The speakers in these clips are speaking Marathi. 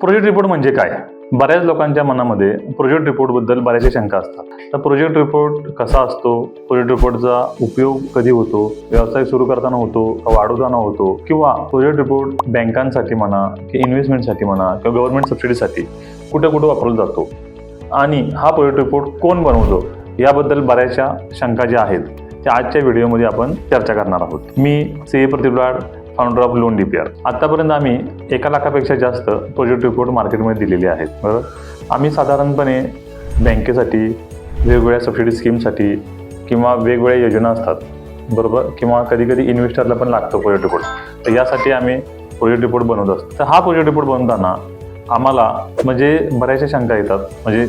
प्रोजेक्ट रिपोर्ट म्हणजे काय? बऱ्याच लोकांच्या मनामध्ये प्रोजेक्ट रिपोर्टबद्दल बऱ्याचशा शंका असतात. तर प्रोजेक्ट रिपोर्ट कसा असतो? प्रोजेक्ट रिपोर्टचा उपयोग कधी होतो? व्यवसाय सुरू करताना होतो का वाढवताना होतो? किंवा प्रोजेक्ट रिपोर्ट बँकांसाठी म्हणा की इन्व्हेस्टमेंटसाठी म्हणा किंवा गव्हर्नमेंट सबसिडीसाठी कुठे कुठं वापरला जातो? आणि हा प्रोजेक्ट रिपोर्ट कोण बनवतो? याबद्दल बऱ्याचशा शंका ज्या आहेत त्या आजच्या व्हिडिओमध्ये आपण चर्चा करणार आहोत. मी C A प्रतिभलाड founder of loan D P R आतापर्यंत आम्ही एका लाखापेक्षा जास्त प्रोजेक्ट रिपोर्ट मार्केटमध्ये दिलेले आहेत बरोबर? आम्ही साधारणपणे बँकेसाठी वेगवेगळ्या सबसिडी स्कीमसाठी किंवा वेगवेगळ्या योजना असतात बरोबर? किंवा कधीकधी इन्व्हेस्टरला पण लागतो प्रोजेक्ट रिपोर्ट तर यासाठी आम्ही प्रोजेक्ट रिपोर्ट बनवत असतो. तर हा प्रोजेक्ट रिपोर्ट बनवताना आम्हाला म्हणजे बऱ्याचशा शंका येतात म्हणजे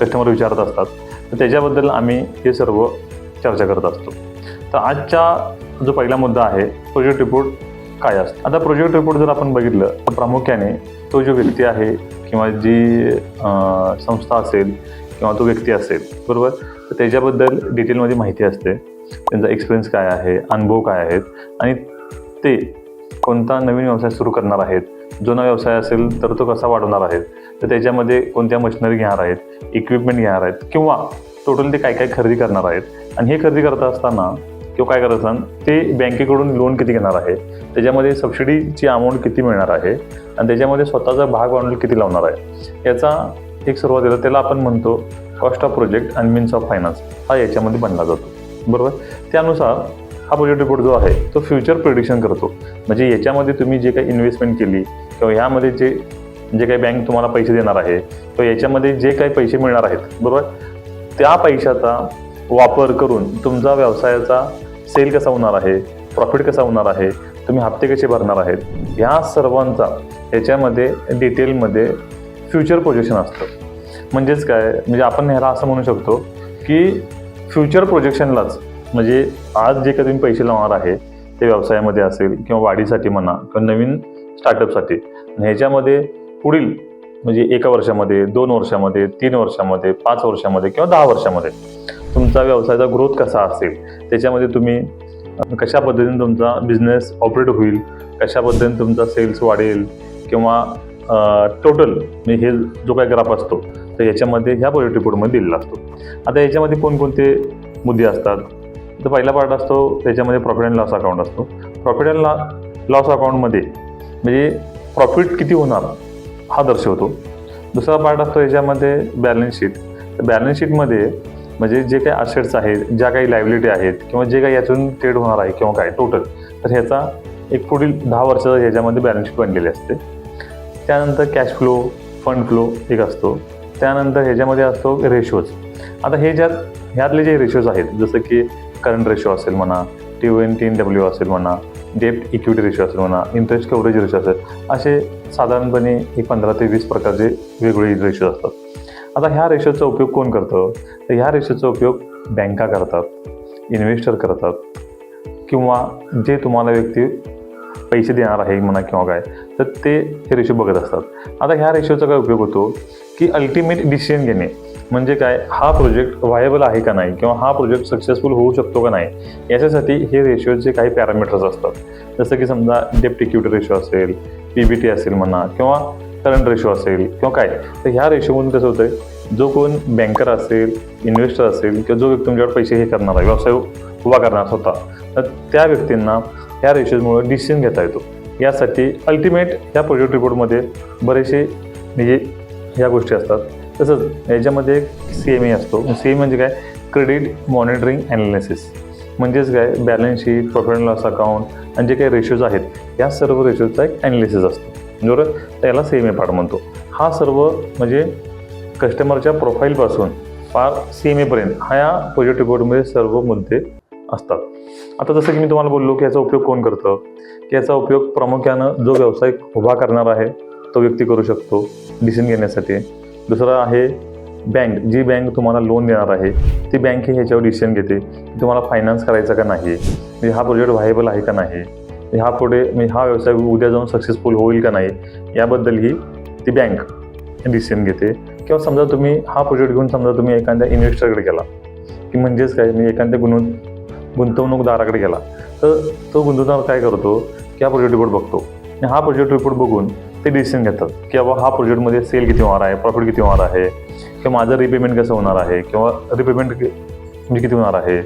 कस्टमर विचारत असतात. तर त्याच्याबद्दल आम्ही हे सर्व चर्चा करत असतो. तर आजचा जो पहिला मुद्दा आहे प्रोजेक्ट रिपोर्ट काय असतं? आता प्रोजेक्ट रिपोर्ट जर आपण बघितलं तर प्रामुख्याने तो जो व्यक्ती आहे किंवा जी संस्था असेल किंवा तो व्यक्ती असेल बरोबर? तर त्याच्याबद्दल डिटेलमध्ये माहिती असते. त्यांचा एक्सपिरियन्स काय आहे अनुभव काय आहेत आणि ते कोणता नवीन व्यवसाय सुरू करणार आहेत? जुना व्यवसाय असेल तर तो कसा वाढवणार आहेत? तर त्याच्यामध्ये कोणत्या मशिनरी घेणार आहेत? इक्विपमेंट घेणार आहेत? किंवा टोटल ते काय काय खरेदी करणार आहेत? आणि हे खरेदी करत असताना तो काय करत असताना ते बँकेकडून लोन किती घेणार आहे? त्याच्यामध्ये सबसिडीची अमाऊंट किती मिळणार आहे? आणि त्याच्यामध्ये स्वतःचा भाग भांडवल किती लावणार आहे? याचा एक सुरुवातीला त्याला आपण म्हणतो कॉस्ट ऑफ प्रोजेक्ट आणि मीन्स ऑफ फायनान्स हा याच्यामध्ये बनला जातो. बरोबर? त्यानुसार हा प्रोजेक्ट रिपोर्ट जो आहे तो फ्युचर प्रिडिक्शन करतो. म्हणजे याच्यामध्ये तुम्ही जे काही इन्व्हेस्टमेंट केली किंवा ह्यामध्ये जे जे काही बँक तुम्हाला पैसे देणार आहे किंवा याच्यामध्ये जे काही पैसे मिळणार आहेत बरोबर? त्या पैशाचा वापर करून तुमचा व्यवसायाचा सेल कसा होणार आहे प्रॉफिट कसा होणार आहे तुम्ही हप्ते कसे भरणार आहेत ह्या सर्वांचा याच्यामध्ये डिटेलमध्ये फ्युचर प्रोजेक्शन असतं. म्हणजेच काय म्हणजे आपण ह्याला असं म्हणू शकतो की फ्युचर प्रोजेक्शनलाच म्हणजे आज जे काही तुम्ही पैसे लावणार आहे ते व्यवसायामध्ये असेल किंवा वाढीसाठी म्हणा किंवा नवीन स्टार्टअपसाठी ह्याच्यामध्ये पुढील म्हणजे एका वर्षामध्ये दोन वर्षामध्ये तीन वर्षामध्ये पाच वर्षामध्ये किंवा दहा वर्षामध्ये तुमचा व्यवसायाचा ग्रोथ कसा असेल? त्याच्यामध्ये तुम्ही कशा पद्धतीने तुमचा बिझनेस ऑपरेट होईल? कशा पद्धतीने तुमचा सेल्स वाढेल? किंवा टोटल म्हणजे हे जो काही ग्राफ असतो तर याच्यामध्ये ह्या प्रोजेक्ट रिपोर्टमध्ये दिलेला असतो. आता याच्यामध्ये कोणकोणते मुद्दे असतात? तर पहिला पार्ट असतो त्याच्यामध्ये प्रॉफिट अँड लॉस अकाउंट असतो. प्रॉफिट अँड लॉस अकाउंटमध्ये म्हणजे प्रॉफिट किती होणार हा दर्शवतो. दुसरा पार्ट असतो याच्यामध्ये बॅलन्स शीट तर बॅलन्स शीटमध्ये म्हणजे जे काही असेट्स आहेत ज्या काही लायबिलिटी आहेत किंवा जे काही यातून ट्रेड होणार आहे किंवा काय टोटल तर ह्याचा एक पुढील दहा वर्षाचा ह्याच्यामध्ये बॅलन्सशीट बनलेली असते. त्यानंतर कॅश फ्लो फंड फ्लो एक असतो. त्यानंतर ह्याच्यामध्ये असतो रेशोज आता हे ज्यात ह्यातले जे रेशोज आहेत जसं की करंट रेशो असेल म्हणा T N T N W असेल म्हणा डेप्ट इक्विटी रेशो असेल म्हणा इंटरेस्ट कव्हरेज रेशो असेल असे साधारणपणे एक पंधरा ते वीस प्रकारचे वेगवेगळे रेशो असतात. आता ह्या रेशोचा उपयोग कोण करतं? तर ह्या रेशोचा उपयोग बँका करतात इन्व्हेस्टर करतात किंवा जे तुम्हाला व्यक्ती पैसे देणार आहे म्हणा किंवा काय तर ते हे रेशो बघत असतात. आता ह्या रेशोचा काय उपयोग होतो? की अल्टिमेट डिसिजन घेणे. म्हणजे काय? हा प्रोजेक्ट व्हायबल आहे का नाही? किंवा हा प्रोजेक्ट सक्सेसफुल होऊ शकतो का नाही? याच्यासाठी हे रेशोचे काही पॅरामीटर्स असतात. जसं की समजा डेप्ट इक्विटी रेशो असेल पी बी टी असेल म्हणा किंवा करंट रेशो असेल किंवा काय? तर ह्या रेशोमधून कसं होतं जो कोण बँकर असेल इन्व्हेस्टर असेल किंवा जो व्यक्ती तुमच्यावर पैसे हे करणार आहे व्यवसाय उभा करणार होता तर त्या व्यक्तींना ह्या रेशोजमुळे डिसिजन घेता येतो. यासाठी अल्टिमेट ह्या प्रोजेक्ट रिपोर्टमध्ये बरेचसे म्हणजे ह्या गोष्टी असतात. तसंच याच्यामध्ये एक सी एम ए असतो. सी एम म्हणजे काय? क्रेडिट मॉनिटरिंग ॲनालिसिस म्हणजेच काय? Balance sheet profit and loss account आणि जे काही रेशोज आहेत या सर्व रेशोजचा एक ॲनालिसिस असतो. बरोबर त्याला सी एम ए पार्ट म्हणतो. हा सर्व म्हणजे कस्टमरच्या प्रोफाईलपासून फार सी एम एपर्यंत हा या प्रोजेक्ट रिपोर्टमध्ये सर्व मुद्दे असतात. आता जसं की मी तुम्हाला बोललो की याचा उपयोग कोण करतं? की याचा उपयोग प्रामुख्यानं जो व्यवसाय उभा करणार आहे तो व्यक्ती करू शकतो डिसिजन घेण्यासाठी. दुसरं आहे बँक जी बँक तुम्हाला लोन देणार आहे ती बँक ही ह्याच्यावर डिसिजन घेते की तुम्हाला फायनान्स करायचा का नाही म्हणजे हा प्रोजेक्ट व्हायबल आहे का नाही. ह्या हा पुढे म्हणजे हा व्यवसाय उद्या जाऊन सक्सेसफुल होईल का नाही याबद्दल ही ती बँक डिसिजन घेते. किंवा समजा तुम्ही हा प्रोजेक्ट घेऊन समजा तुम्ही एखाद्या इन्व्हेस्टरकडे गेला की म्हणजेच काय म्हणजे एखाद्या गुण गुंतवणूकदाराकडे गेला तर तो गुंतवणूकदार काय करतो की हा प्रोजेक्ट रिपोर्ट बघतो. आणि हा प्रोजेक्ट रिपोर्ट बघून ते डिसिजन घेतात की बाबा हा प्रोजेक्टमध्ये सेल किती होणार आहे प्रॉफिट किती होणार आहे किंवा माझं रिपेमेंट कसं होणार आहे किंवा रिपेमेंट म्हणजे किती होणार आहे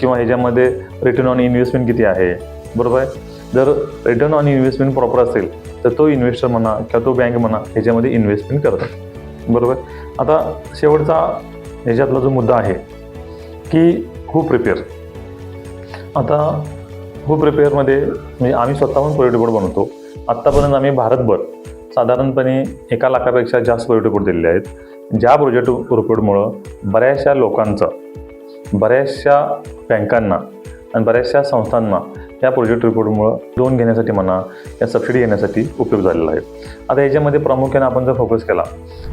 किंवा ह्याच्यामध्ये रिटर्न ऑन इन्व्हेस्टमेंट किती आहे बरोबर आहे? जर रिटर्न ऑन इन्व्हेस्टमेंट प्रॉपर असेल तर तो इन्व्हेस्टर म्हणा किंवा तो बँक म्हणा ह्याच्यामध्ये इन्व्हेस्टमेंट करतात. बरोबर आता शेवटचा ह्याच्यातला जो मुद्दा आहे की हू प्रिपेअर आता हू प्रिपेअरमध्ये म्हणजे आम्ही स्वतःहून पर्यटक बोर्ड बनवतो. आत्तापर्यंत आम्ही भारतभर साधारणपणे एका लाखापेक्षा जास्त पर्यटक बोर्ड दिलेले आहेत. ज्या प्रोजेक्ट रिपोर्टमुळं बऱ्याचशा लोकांचं बऱ्याचशा बँकांना आणि बऱ्याचशा संस्थांना या प्रोजेक्ट रिपोर्टमुळं लोन घेण्यासाठी म्हणा या सबसिडी घेण्यासाठी उपयोग झालेला आहे. आता याच्यामध्ये प्रामुख्याने आपण जर फोकस केला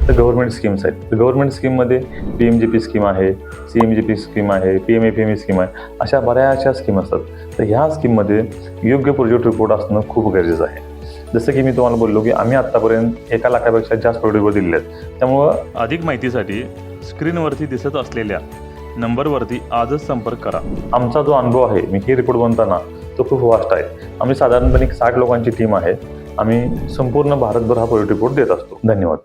तर गव्हर्नमेंट स्कीम्स आहेत. तर गव्हर्नमेंट स्कीममध्ये P M G P scheme आहे C M G P scheme आहे P M A P M E scheme आहे अशा बऱ्याचशा स्कीम असतात. तर ह्या स्कीममध्ये योग्य प्रोजेक्ट रिपोर्ट असणं खूप गरजेचं आहे. जसं की मी तुम्हाला बोललो की आम्ही आत्तापर्यंत एका लाखापेक्षा जास्त प्रोजेक्ट दिलेले आहेत. त्यामुळं अधिक माहितीसाठी स्क्रीनवरती दिसत असलेल्या नंबरवरती आजच संपर्क करा. आमचा जो अनुभव आहे मी ही रिपोर्ट बनताना तो खूप वास्ट आहे. आम्ही साधारणपणे एक साठ लोकांची टीम आहे. आम्ही संपूर्ण भारतभर हा पोलिट रिपोर्ट देत असतो. धन्यवाद.